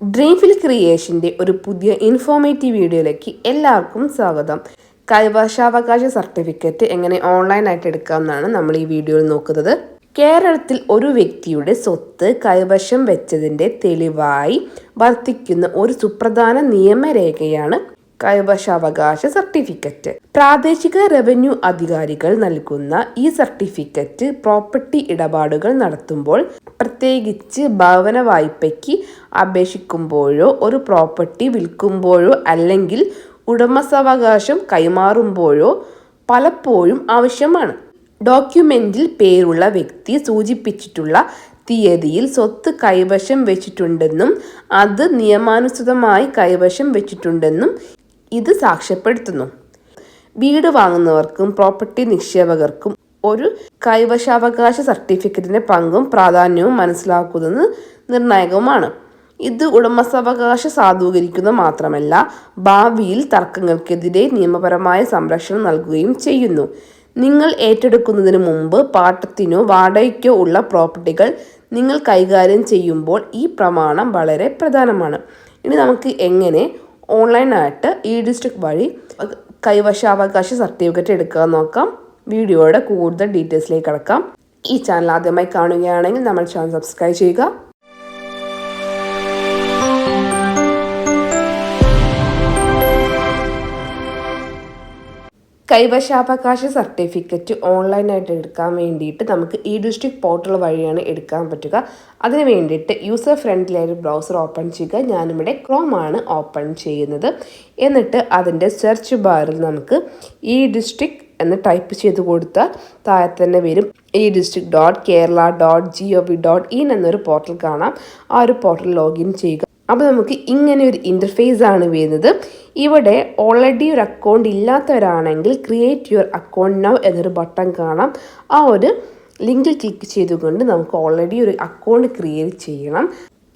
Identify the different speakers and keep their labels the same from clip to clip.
Speaker 1: Dreamfill ക്രിയേഷന്റെ ഒരു പുതിയ informative വീഡിയോയിലേക്ക് എല്ലാവർക്കും സ്വാഗതം. കൈവശാവകാശ സർട്ടിഫിക്കറ്റ് എങ്ങനെ ഓൺലൈനായിട്ട് എടുക്കാമെന്നാണ് നമ്മൾ ഈ വീഡിയോയിൽ നോക്കുന്നത്. കേരളത്തിൽ ഒരു വ്യക്തിയുടെ സ്വത്ത് കൈവശം വെച്ചതിന്റെ തെളിവായി വർത്തിക്കുന്ന ഒരു സുപ്രധാന നിയമരേഖയാണ് കൈവശാവകാശ സർട്ടിഫിക്കറ്റ്. പ്രാദേശിക റവന്യൂ അധികാരികൾ നൽകുന്ന ഈ സർട്ടിഫിക്കറ്റ് പ്രോപ്പർട്ടി ഇടപാടുകൾ നടത്തുമ്പോൾ പ്രത്യേകിച്ച് ഭവന വായ്പയ്ക്ക് അപേക്ഷിക്കുമ്പോഴോ ഒരു പ്രോപ്പർട്ടി വിൽക്കുമ്പോഴോ അല്ലെങ്കിൽ ഉടമസ്ഥാവകാശം കൈമാറുമ്പോഴോ പലപ്പോഴും ആവശ്യമാണ്. ഡോക്യുമെന്റിൽ പേരുള്ള വ്യക്തി സൂചിപ്പിച്ചിട്ടുള്ള തീയതിയിൽ സ്വത്ത് കൈവശം വെച്ചിട്ടുണ്ടെന്നും അത് നിയമാനുസൃതമായി കൈവശം വെച്ചിട്ടുണ്ടെന്നും ഇത് സാക്ഷ്യപ്പെടുത്തുന്നു. വീട് വാങ്ങുന്നവർക്കും പ്രോപ്പർട്ടി നിക്ഷേപകർക്കും ഒരു കൈവശാവകാശ സർട്ടിഫിക്കറ്റിന്റെ പങ്കും പ്രാധാന്യവും മനസ്സിലാക്കുന്നത് നിർണായകവുമാണ്. ഇത് ഉടമസ്ഥാവകാശ സാധൂകരിക്കുന്ന മാത്രമല്ല ഭാവിയിൽ തർക്കങ്ങൾക്കെതിരെ നിയമപരമായ സംരക്ഷണം നൽകുകയും ചെയ്യുന്നു. നിങ്ങൾ ഏറ്റെടുക്കുന്നതിന് മുമ്പ് പാട്ടത്തിനോ വാടകയ്ക്കോ ഉള്ള പ്രോപ്പർട്ടികൾ നിങ്ങൾ കൈകാര്യം ചെയ്യുമ്പോൾ ഈ പ്രമാണം വളരെ പ്രധാനമാണ്. ഇനി നമുക്ക് എങ്ങനെ ഓൺലൈനായിട്ട് ഇ ഡിസ്ട്രിക്ട് വഴി കൈവശാവകാശ സർട്ടിഫിക്കറ്റ് എടുക്കുക നോക്കാം. വീഡിയോയുടെ കൂടുതൽ ഡീറ്റെയിൽസിലേക്ക് കടക്കാം. ഈ ചാനൽ ആദ്യമായി കാണുകയാണെങ്കിൽ നമ്മൾ ചാനൽ സബ്സ്ക്രൈബ് ചെയ്യുക. കൈവശാവകാശ സർട്ടിഫിക്കറ്റ് ഓൺലൈനായിട്ട് എടുക്കാൻ വേണ്ടിയിട്ട് നമുക്ക് ഇ ഡിസ്ട്രിക്ട് പോർട്ടൽ വഴിയാണ് എടുക്കാൻ പറ്റുക. അതിന് വേണ്ടിയിട്ട് യൂസർ ഫ്രണ്ട്ലി ഒരു ബ്രൗസർ ഓപ്പൺ ചെയ്യുക. ഞാനിവിടെ ക്രോം ആണ് ഓപ്പൺ ചെയ്യുന്നത്. എന്നിട്ട് അതിന്റെ സെർച്ച് ബാറിൽ നമുക്ക് ഇ ഡിസ്ട്രിക്ട് എന്ന് ടൈപ്പ് ചെയ്ത് കൊടുത്താൽ താഴെ തന്നെ വരും. E district dot Kerala dot G O V dot in എന്നൊരു പോർട്ടൽ കാണാം. ആ ഒരു പോർട്ടൽ ലോഗിൻ ചെയ്യുക. അപ്പോൾ നമുക്ക് ഇങ്ങനെ ഒരു ഇന്റർഫേസ് ആണ് വരുന്നത്. ഇവിടെ ഓൾറെഡി ഒരു അക്കൗണ്ട് ഇല്ലാത്തവരാണെങ്കിൽ ക്രിയേറ്റ് യുവർ അക്കൗണ്ട് നൗ എന്നൊരു ബട്ടൺ കാണാം. ആ ഒരു ലിങ്കിൽ ക്ലിക്ക് ചെയ്തുകൊണ്ട് നമുക്ക് ഓൾറെഡി ഒരു അക്കൗണ്ട് ക്രിയേറ്റ് ചെയ്യണം.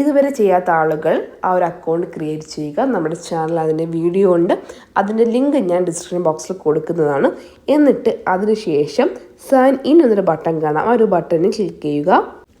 Speaker 1: ഇതുവരെ ചെയ്യാത്ത ആളുകൾ ആ ഒരു അക്കൗണ്ട് ക്രിയേറ്റ് ചെയ്യുക. നമ്മുടെ ചാനൽ അതിന്റെ വീഡിയോ ഉണ്ട്. അതിന്റെ ലിങ്ക് ഞാൻ ഡിസ്ക്രിപ്ഷൻ ബോക്സിൽ കൊടുക്കുന്നതാണ്. എന്നിട്ട് അതിനുശേഷം സൈൻ ഇൻ എന്നൊരു ബട്ടൺ കാണാം. ആ ഒരു ബട്ടണിൽ ക്ലിക്ക് ചെയ്യുക.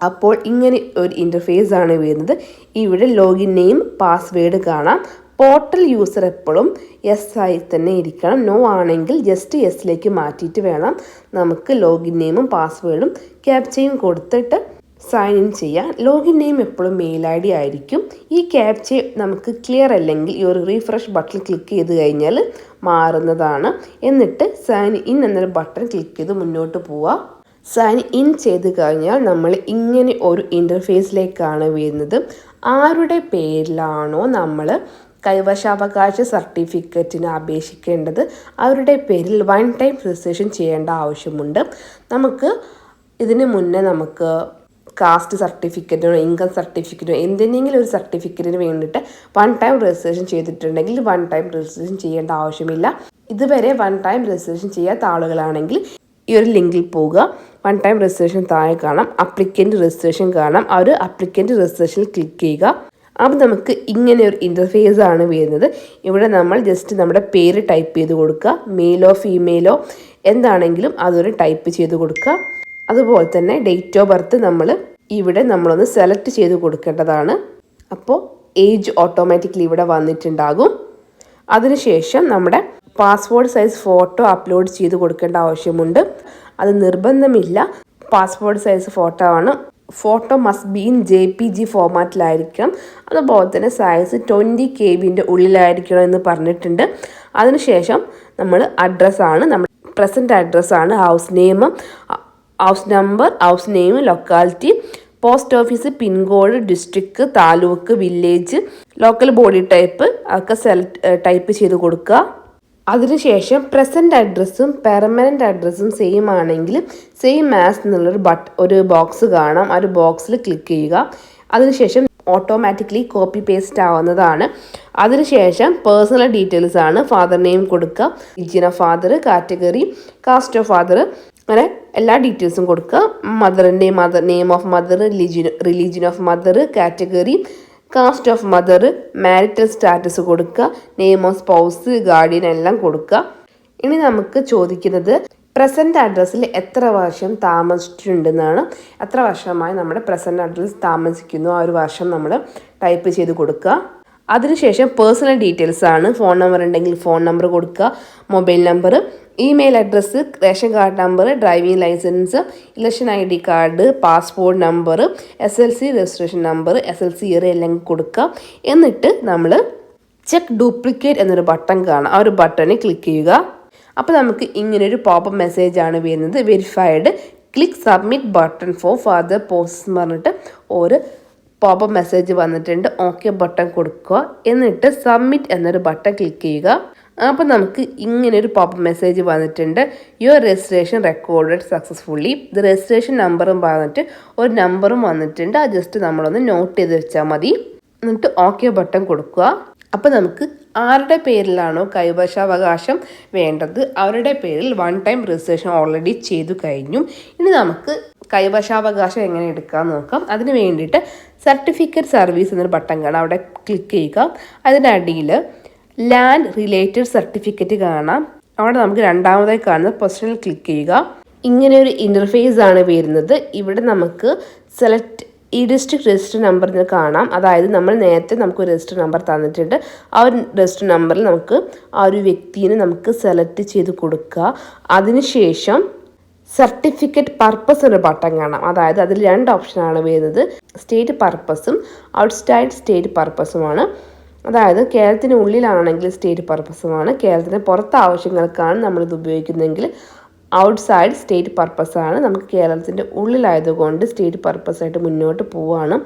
Speaker 1: അപ്പോൾ ഇങ്ങനെ ഒരു ഇന്റർഫേസ് ആണ് വരുന്നത്. ഇവിടെ ലോഗിൻ നെയിം പാസ്വേഡ് കാണാം. പോർട്ടൽ യൂസർ എപ്പോഴും എസ് ആയി തന്നെ ഇരിക്കണം. നോ ആണെങ്കിൽ ജസ്റ്റ് എസിലേക്ക് മാറ്റിയിട്ട് വേണം നമുക്ക് ലോഗിൻ നെയിമും പാസ്വേഡും ക്യാപ്ചയും കൊടുത്തിട്ട് സൈൻ ഇൻ ചെയ്യാം ലോഗിൻ നെയിം എപ്പോഴും മെയിൽ ഐ ഡി ആയിരിക്കും. ഈ ക്യാപ്ച നമുക്ക് ക്ലിയർ അല്ലെങ്കിൽ ഈ ഒരു റീഫ്രഷ് ബട്ടൺ ക്ലിക്ക് ചെയ്ത് കഴിഞ്ഞാൽ മാറുന്നതാണ്. എന്നിട്ട് സൈൻ ഇൻ എന്നൊരു ബട്ടൺ ക്ലിക്ക് ചെയ്ത് മുന്നോട്ട് പോവുക സൈൻ ഇൻ ചെയ്ത് കഴിഞ്ഞാൽ നമ്മൾ ഇങ്ങനെ ഒരു ഇന്റർഫേസിലേക്കാണ് വരുന്നത്. ആരുടെ പേരിലാണോ നമ്മൾ കൈവശാവകാശ സർട്ടിഫിക്കറ്റിന് അപേക്ഷിക്കേണ്ടത്? അവരുടെ പേരിൽ വൺ ടൈം രജിസ്ട്രേഷൻ ചെയ്യേണ്ട ആവശ്യമുണ്ട്. നമുക്ക് ഇതിന് മുന്നേ നമുക്ക് കാസ്റ്റ് സർട്ടിഫിക്കറ്റിനോ ഇൻകം സർട്ടിഫിക്കറ്റിനോ എന്തെങ്കിലും ഒരു സർട്ടിഫിക്കറ്റിന് വേണ്ടിയിട്ട് വൺ ടൈം രജിസ്ട്രേഷൻ ചെയ്തിട്ടുണ്ടെങ്കിൽ വൺ ടൈം രജിസ്ട്രേഷൻ ചെയ്യേണ്ട ആവശ്യമില്ല. ഇതുവരെ വൺ ടൈം രജിസ്ട്രേഷൻ ചെയ്യാത്ത ആളുകളാണെങ്കിൽ ഈ ഒരു ലിങ്കിൽ പോവുക. വൺ ടൈം രജിസ്ട്രേഷൻ താഴെ കാണാം. അപ്ലിക്കന്റ് രജിസ്ട്രേഷൻ കാണാം. ആ ഒരു അപ്ലിക്കന്റ് രജിസ്ട്രേഷനിൽ ക്ലിക്ക് ചെയ്യുക. അപ്പോൾ നമുക്ക് ഇങ്ങനെ ഒരു ഇന്റർഫേസ് ആണ് വരുന്നത്. ഇവിടെ നമ്മൾ ജസ്റ്റ് നമ്മുടെ പേര് ടൈപ്പ് ചെയ്ത് കൊടുക്കുക. മെയിലോ ഫീമെയിലോ എന്താണെങ്കിലും അതൊരു ടൈപ്പ് ചെയ്ത് കൊടുക്കുക. അതുപോലെ തന്നെ ഡേറ്റ് ഓഫ് ബർത്ത് നമ്മൾ ഇവിടെ നമ്മളൊന്ന് സെലക്ട് ചെയ്ത് കൊടുക്കേണ്ടതാണ്. അപ്പോൾ ഏജ് ഓട്ടോമാറ്റിക്കലി ഇവിടെ വന്നിട്ടുണ്ടാകും. അതിനുശേഷം നമ്മുടെ പാസ്പോർട്ട് സൈസ് ഫോട്ടോ അപ്ലോഡ് ചെയ്ത് കൊടുക്കേണ്ട ആവശ്യമുണ്ട്. അത് നിർബന്ധമില്ല. പാസ്പോർട്ട് സൈസ് ഫോട്ടോ ആണ്. Photo must be in J P G ഫോമാറ്റിലായിരിക്കണം അതുപോലെ തന്നെ സൈസ് ട്വന്റി കെ ബിന്റെ ഉള്ളിലായിരിക്കണം എന്ന് പറഞ്ഞിട്ടുണ്ട്. അതിനുശേഷം നമ്മൾ അഡ്രസ്സാണ് നമ്മൾ present അഡ്രസ്സാണ് house name house number house name locality post office pincode district taluk village local body type ഒക്കെ സെലക്ട് ടൈപ്പ് ചെയ്ത് കൊടുക്കുക. അതിനുശേഷം പ്രസന്റ് അഡ്രസ്സും പെർമനന്റ് അഡ്രസ്സും സെയിം ആണെങ്കിൽ സെയിം ആസ് എന്നുള്ളൊരു ബട്ട് ഒരു ബോക്സ് കാണാം. ആ ഒരു ബോക്സിൽ ക്ലിക്ക് ചെയ്യുക. അതിനുശേഷം ഓട്ടോമാറ്റിക്കലി കോപ്പി പേസ്റ്റ് ആവുന്നതാണ്. അതിനുശേഷം പേഴ്സണൽ ഡീറ്റെയിൽസ് ആണ്. ഫാദർ നെയിം കൊടുക്കുക. Religion of father category caste of father അങ്ങനെ എല്ലാ ഡീറ്റെയിൽസും കൊടുക്കുക. മദറിന്റെ mother name of mother religion religion of mother category caste of mother marital status കൊടുക്കുക നെയിം ഓഫ് സ്പൗസ് ഗാർഡിയൻ എല്ലാം കൊടുക്കുക. ഇനി നമുക്ക് ചോദിക്കുന്നത് പ്രസന്റ് അഡ്രസ്സിൽ എത്ര വർഷം താമസിച്ചിട്ടുണ്ടെന്നാണ്. എത്ര വർഷമായി നമ്മുടെ പ്രസന്റ് അഡ്രസ്സ് താമസിക്കുന്നു ആ ഒരു വർഷം നമ്മൾ ടൈപ്പ് ചെയ്ത് കൊടുക്കുക. അതിനുശേഷം പേഴ്സണൽ ഡീറ്റെയിൽസ് ആണ്. ഫോൺ നമ്പർ ഉണ്ടെങ്കിൽ ഫോൺ നമ്പർ കൊടുക്കുക. Mobile number email address ration card number driving licence election I D card passport number S L C registration number S L C year എല്ലാം കൊടുക്കുക. എന്നിട്ട് നമ്മൾ ചെക്ക് ഡ്യൂപ്ലിക്കേറ്റ് എന്നൊരു button കാണാം. ആ ഒരു ബട്ടണിൽ ക്ലിക്ക് ചെയ്യുക. അപ്പോൾ നമുക്ക് ഇങ്ങനൊരു പോപ്പ് മെസ്സേജ് ആണ് വരുന്നത്. Verified click submit button for further എന്ന് പറഞ്ഞിട്ട് ഒരു പോപ്പ് മെസ്സേജ് വന്നിട്ടുണ്ട്. ഓക്കെ ബട്ടൺ കൊടുക്കുക. എന്നിട്ട് സബ്മിറ്റ് എന്നൊരു ബട്ടൺ ക്ലിക്ക് ചെയ്യുക. അപ്പോൾ നമുക്ക് ഇങ്ങനെ ഒരു പോപ്പ് മെസ്സേജ് വന്നിട്ടുണ്ട്. യുവർ രജിസ്ട്രേഷൻ റെക്കോർഡഡ് സക്സസ്ഫുള്ളി ഇത് രജിസ്ട്രേഷൻ നമ്പറും പറഞ്ഞിട്ട് ഒരു നമ്പറും വന്നിട്ടുണ്ട്. അത് ജസ്റ്റ് നമ്മളൊന്ന് നോട്ട് ചെയ്ത് വെച്ചാൽ മതി. എന്നിട്ട് ഓക്കെ ബട്ടൺ കൊടുക്കുക. അപ്പോൾ നമുക്ക് ആരുടെ പേരിലാണോ കൈവശാവകാശം വേണ്ടത്? അവരുടെ പേരിൽ വൺ ടൈം രജിസ്ട്രേഷൻ ഓൾറെഡി ചെയ്തു കഴിഞ്ഞു. ഇനി നമുക്ക് കൈവശാവകാശം എങ്ങനെ എടുക്കാൻ നോക്കാം. അതിന് വേണ്ടിയിട്ട് സർട്ടിഫിക്കറ്റ് സർവീസ് എന്നൊരു ബട്ടൺ കാണാം. അവിടെ ക്ലിക്ക് ചെയ്യുക. അതിനടിയിൽ ലാൻഡ് റിലേറ്റഡ് സർട്ടിഫിക്കറ്റ് കാണാം. അവിടെ നമുക്ക് രണ്ടാമതായി കാണുന്ന പൊസിഷനിൽ ക്ലിക്ക് ചെയ്യുക. ഇങ്ങനെ ഒരു ഇന്റർഫേസ് ആണ് വരുന്നത്. ഇവിടെ നമുക്ക് സെലക്ട് ഈ ഡിസ്ട്രിക്ട് രജിസ്റ്റർ നമ്പർ കാണാം. അതായത് നമ്മൾ നേരത്തെ നമുക്ക് ഒരു രജിസ്റ്റർ നമ്പർ തന്നിട്ടുണ്ട്. ആ ഒരു രജിസ്റ്റർ നമ്പറിൽ നമുക്ക് ആ ഒരു വ്യക്തിയെ നമുക്ക് സെലക്ട് ചെയ്ത് കൊടുക്കുക. അതിനുശേഷം സർട്ടിഫിക്കറ്റ് പർപ്പസ് ഒരു ബട്ടൺ കാണാം. അതായത് അതിൽ രണ്ട് ഓപ്ഷനാണ് വരുന്നത്. സ്റ്റേറ്റ് പർപ്പസും ഔട്ട്സൈഡ് സ്റ്റേറ്റ് പർപ്പസുമാണ് അതായത് കേരളത്തിന് ഉള്ളിലാണെങ്കിൽ സ്റ്റേറ്റ് പർപ്പസുമാണ് കേരളത്തിന് പുറത്ത് ആവശ്യങ്ങൾക്കാണ് നമ്മളിത് ഉപയോഗിക്കുന്നതെങ്കിൽ ഔട്ട്സൈഡ് സ്റ്റേറ്റ് പർപ്പസാണ് നമുക്ക് കേരളത്തിന്റെ ഉള്ളിലായതുകൊണ്ട് സ്റ്റേറ്റ് പർപ്പസായിട്ട് മുന്നോട്ട് പോവുകയാണ്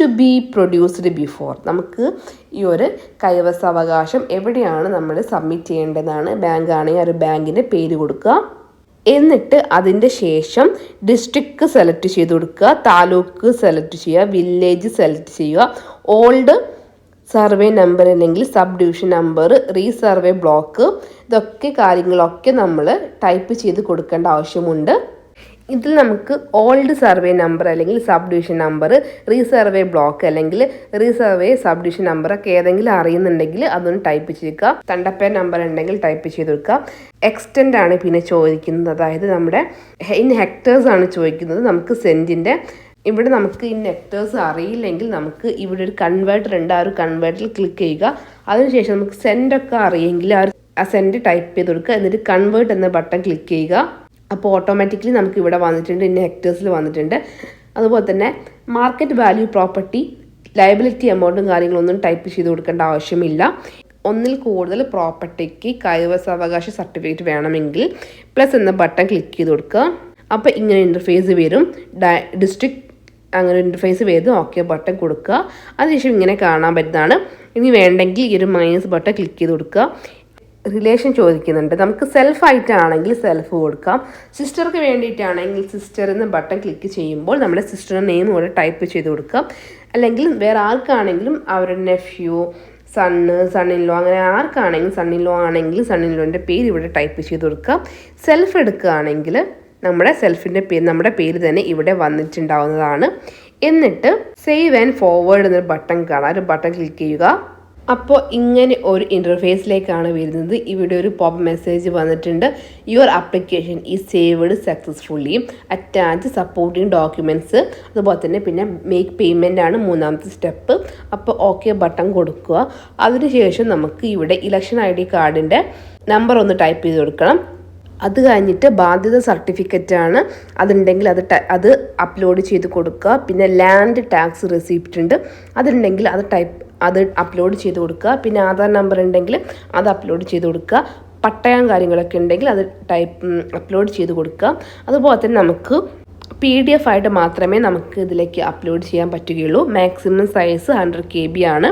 Speaker 1: ടു ബി പ്രൊഡ്യൂസ്ഡ് ബിഫോർ നമുക്ക് ഈ ഒരു കൈവസാവകാശം എവിടെയാണ് നമ്മൾ സബ്മിറ്റ് ചെയ്യേണ്ടതാണ് ബാങ്കാണെങ്കിൽ ആ ഒരു ബാങ്കിന്റെ പേര് കൊടുക്കുക. എന്നിട്ട് അതിന്റെ ശേഷം ഡിസ്ട്രിക്ട് സെലക്ട് ചെയ്ത് കൊടുക്കുക താലൂക്ക് സെലക്ട് ചെയ്യുക വില്ലേജ് സെലക്ട് ചെയ്യുക. ഓൾഡ് സർവേ നമ്പർ അല്ലെങ്കിൽ sub division number resurvey block ഇതൊക്കെ കാര്യങ്ങളൊക്കെ നമ്മൾ ടൈപ്പ് ചെയ്ത് കൊടുക്കേണ്ട ആവശ്യമുണ്ട്. ഇതിൽ നമുക്ക് ഓൾഡ് സർവേ നമ്പർ അല്ലെങ്കിൽ sub division number resurvey block അല്ലെങ്കിൽ റീസർവേ സബ് ഡിവിഷൻ നമ്പർ ഒക്കെ ഏതെങ്കിലും അറിയുന്നുണ്ടെങ്കിൽ അതൊന്ന് ടൈപ്പ് ചെയ്യുക തണ്ടപ്പേ നമ്പർ ഉണ്ടെങ്കിൽ ടൈപ്പ് ചെയ്ത് കൊടുക്കുക എക്സ്റ്റെന്റ് ആണ് പിന്നെ ചോദിക്കുന്നത്. അതായത് നമ്മുടെ ഇൻ ഹെക്ടേഴ്സ് ആണ് ചോദിക്കുന്നത്. നമുക്ക് സെന്റിന്റെ ഇവിടെ നമുക്ക് ഇൻ ഹെക്ടേഴ്സ് അറിയില്ലെങ്കിൽ നമുക്ക് ഇവിടെ ഒരു കൺവേർട്ടർ ഉണ്ട്. ആ ഒരു കൺവേർട്ടറിൽ ക്ലിക്ക് ചെയ്യുക. അതിനുശേഷം നമുക്ക് സെന്റൊക്കെ അറിയെങ്കിൽ ആ സെന്റ് ടൈപ്പ് ചെയ്ത് കൊടുക്കുക എന്നിട്ട് കൺവേർട്ട് എന്ന ബട്ടൺ ക്ലിക്ക് ചെയ്യുക. അപ്പോൾ ഓട്ടോമാറ്റിക്കലി നമുക്ക് ഇവിടെ വന്നിട്ടുണ്ട് ഇന്ന ഹെക്ടേഴ്സിൽ വന്നിട്ടുണ്ട്. അതുപോലെ തന്നെ മാർക്കറ്റ് വാല്യൂ പ്രോപ്പർട്ടി ലയബിലിറ്റി എമൗണ്ടും കാര്യങ്ങളൊന്നും ടൈപ്പ് ചെയ്ത് കൊടുക്കേണ്ട ആവശ്യമില്ല. ഒന്നിൽ കൂടുതൽ പ്രോപ്പർട്ടിക്ക് കൈവസാവകാശ സർട്ടിഫിക്കറ്റ് വേണമെങ്കിൽ പ്ലസ് എന്ന ബട്ടൺ ക്ലിക്ക് ചെയ്ത് കൊടുക്കുക. അപ്പോൾ ഇങ്ങനെ ഇന്റർഫേസ് വരും. ഡിസ്ട്രിക്ട് അങ്ങനെ ഇന്റർഫേസ് ചെയ്ത് ഓക്കെ ബട്ടൺ കൊടുക്കുക. അതിനുശേഷം ഇങ്ങനെ കാണാൻ പറ്റുന്നതാണ്. ഇനി വേണ്ടെങ്കിൽ ഈ ഒരു മൈനസ് ബട്ടൺ ക്ലിക്ക് ചെയ്ത് കൊടുക്കുക. റിലേഷൻ ചോദിക്കുന്നുണ്ട്. നമുക്ക് സെൽഫായിട്ടാണെങ്കിൽ സെൽഫ് കൊടുക്കാം. സിസ്റ്റർക്ക് വേണ്ടിയിട്ടാണെങ്കിൽ സിസ്റ്റർ എന്ന ബട്ടൺ ക്ലിക്ക് ചെയ്യുമ്പോൾ നമ്മുടെ സിസ്റ്ററിന്റെ നെയിം കൂടെ ടൈപ്പ് ചെയ്ത് കൊടുക്കാം. അല്ലെങ്കിൽ വേറെ ആർക്കാണെങ്കിലും അവരുടെ നെഫ്യൂ സണ്ണ് സണ്ണിൻലോ അങ്ങനെ ആർക്കാണെങ്കിലും സണ്ണിൻലോ ആണെങ്കിൽ സണ്ണിൻലോന്റെ പേര് ഇവിടെ ടൈപ്പ് ചെയ്ത് കൊടുക്കാം. സെൽഫ് എടുക്കുകയാണെങ്കിൽ നമ്മുടെ സെൽഫിന്റെ പേര് നമ്മുടെ പേര് തന്നെ ഇവിടെ വന്നിട്ടുണ്ടാവുന്നതാണ്. എന്നിട്ട് സേവ് ആൻഡ് ഫോർവേഡ് എന്നൊരു ബട്ടൺ കാണാം. ഒരു ബട്ടൺ ക്ലിക്ക് ചെയ്യുക. അപ്പോൾ ഇങ്ങനെ ഒരു ഇന്റർഫേസിലേക്കാണ് വരുന്നത്. ഇവിടെ ഒരു പോപ്പ് മെസ്സേജ് വന്നിട്ടുണ്ട്. യുവർ ആപ്ലിക്കേഷൻ ഈ saved successfully attach supporting documents അതുപോലെ തന്നെ പിന്നെ മേക്ക് പേയ്മെന്റ് ആണ് മൂന്നാമത്തെ സ്റ്റെപ്പ് അപ്പോൾ ഓക്കെ ബട്ടൺ കൊടുക്കുക. അതിനുശേഷം നമുക്ക് ഇവിടെ ഇലക്ഷൻ ഐ ഡി കാർഡിന്റെ നമ്പർ ഒന്ന് ടൈപ്പ് ചെയ്ത് കൊടുക്കണം. അത് കഴിഞ്ഞിട്ട് ബാധ്യത സർട്ടിഫിക്കറ്റാണ് അതുണ്ടെങ്കിൽ അത് അത് അപ്ലോഡ് ചെയ്ത് കൊടുക്കുക. പിന്നെ ലാൻഡ് ടാക്സ് റെസിപ്റ്റ് ഉണ്ട്. അതുണ്ടെങ്കിൽ അത് ടൈപ്പ് അത് അപ്ലോഡ് ചെയ്ത് കൊടുക്കുക. പിന്നെ ആധാർ നമ്പർ ഉണ്ടെങ്കിൽ അത് അപ്ലോഡ് ചെയ്ത് കൊടുക്കുക. പട്ടയം കാര്യങ്ങളൊക്കെ ഉണ്ടെങ്കിൽ അത് ടൈപ്പ് അപ്ലോഡ് ചെയ്ത് കൊടുക്കുക. അതുപോലെ തന്നെ നമുക്ക് പി ഡി എഫ് ആയിട്ട് മാത്രമേ നമുക്ക് ഇതിലേക്ക് അപ്ലോഡ് ചെയ്യാൻ പറ്റുകയുള്ളൂ. Maximum size hundred K B ആണ്.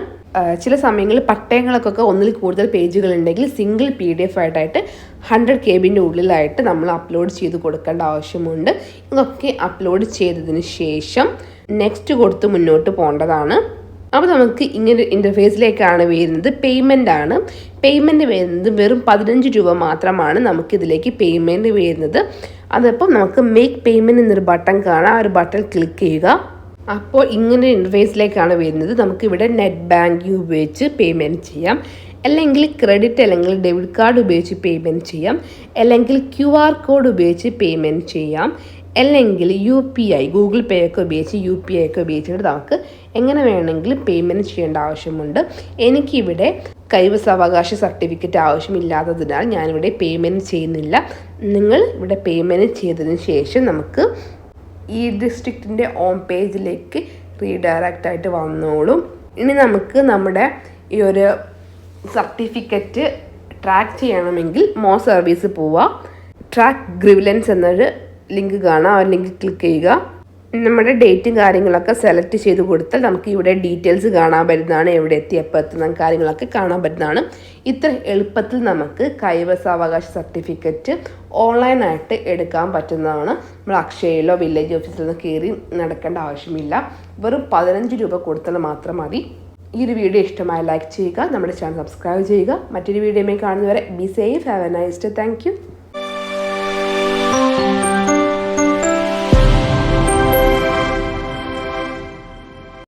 Speaker 1: ചില സമയങ്ങളിൽ പട്ടയങ്ങൾക്കൊക്കെ ഒന്നിൽ കൂടുതൽ പേജുകൾ ഉണ്ടെങ്കിൽ സിംഗിൾ പി ഡി എഫ് ആയിട്ടായിട്ട് ഹൺഡ്രഡ് കെ ബിന്റെ ഉള്ളിലായിട്ട് നമ്മൾ അപ്ലോഡ് ചെയ്ത് കൊടുക്കേണ്ട ആവശ്യമുണ്ട്. ഇതൊക്കെ അപ്ലോഡ് ചെയ്തതിന് ശേഷം നെക്സ്റ്റ് കൊടുത്ത് മുന്നോട്ട് പോകേണ്ടതാണ്. അപ്പോൾ നമുക്ക് ഇങ്ങനെ ഇന്റർഫേസിലേക്കാണ് വരുന്നത്. പേയ്മെന്റ് ആണ്. പേയ്മെന്റ് വരുന്നത് വെറും പതിനഞ്ച് രൂപ മാത്രമാണ് നമുക്ക് ഇതിലേക്ക് പേയ്മെന്റ് വരുന്നത്. അതപ്പം നമുക്ക് മേക്ക് പേയ്മെന്റ് എന്നൊരു ബട്ടൺ കാണാം. ആ ഒരു ബട്ടൺ ക്ലിക്ക് ചെയ്യുക. അപ്പോൾ ഇങ്ങനെ ഇന്റർഫേസിലേക്കാണ് വരുന്നത്. നമുക്കിവിടെ നെറ്റ് ബാങ്കിങ് ഉപയോഗിച്ച് പേയ്മെന്റ് ചെയ്യാം. അല്ലെങ്കിൽ ക്രെഡിറ്റ് അല്ലെങ്കിൽ ഡെബിറ്റ് കാർഡ് ഉപയോഗിച്ച് പേയ്മെന്റ് ചെയ്യാം. അല്ലെങ്കിൽ ക്യു ആർ കോഡ് ഉപയോഗിച്ച് പേയ്മെന്റ് ചെയ്യാം. അല്ലെങ്കിൽ U P I Google Pay ഒക്കെ ഉപയോഗിച്ച് യു പി ഐ ഒക്കെ ഉപയോഗിച്ചിട്ട് നമുക്ക് എങ്ങനെ വേണമെങ്കിലും പേയ്മെന്റ് ചെയ്യേണ്ട ആവശ്യമുണ്ട്. എനിക്കിവിടെ കൈവസാവകാശ സർട്ടിഫിക്കറ്റ് ആവശ്യമില്ലാത്തതിനാൽ ഞാനിവിടെ പേയ്മെന്റ് ചെയ്യുന്നില്ല. നിങ്ങൾ ഇവിടെ പേയ്മെന്റ് ചെയ്തതിന് ശേഷം നമുക്ക് ഈ ഡിസ്ട്രിക്റ്റിന്റെ ഹോം പേജിലേക്ക് റീഡയറക്റ്റ് ആയിട്ട് വന്നോളും. ഇനി നമുക്ക് നമ്മുടെ ഈ ഒരു സർട്ടിഫിക്കറ്റ് ട്രാക്ക് ചെയ്യണമെങ്കിൽ മോ സർവീസ് പോവുക ട്രാക്ക് ഗ്രിവിലൻസ് എന്നൊരു ലിങ്ക് കാണാം. ആ ലിങ്ക് ക്ലിക്ക് ചെയ്യുക. നമ്മുടെ ഡേറ്റും കാര്യങ്ങളൊക്കെ സെലക്ട് ചെയ്ത് കൊടുത്താൽ നമുക്ക് ഇവിടെ ഡീറ്റെയിൽസ് കാണാൻ പറ്റുന്നതാണ്. എവിടെ എത്തി എപ്പോൾ എത്തുന്ന കാര്യങ്ങളൊക്കെ കാണാൻ പറ്റുന്നതാണ്. ഇത്ര എളുപ്പത്തിൽ നമുക്ക് കൈവസാവകാശ സർട്ടിഫിക്കറ്റ് ഓൺലൈനായിട്ട് എടുക്കാൻ പറ്റുന്നതാണ്. നമ്മൾ അക്ഷയയിലോ വില്ലേജ് ഓഫീസിലോ കയറി നടക്കേണ്ട ആവശ്യമില്ല. വെറും പതിനഞ്ച് രൂപ കൊടുത്താൽ മാത്രം മതി. ഈ ഒരു വീഡിയോ ഇഷ്ടമായ ലൈക്ക് ചെയ്യുക. നമ്മുടെ ചാനൽ സബ്സ്ക്രൈബ് ചെയ്യുക. മറ്റൊരു വീഡിയോയുമായി കാണുന്നവരെ be safe have a nice day thank you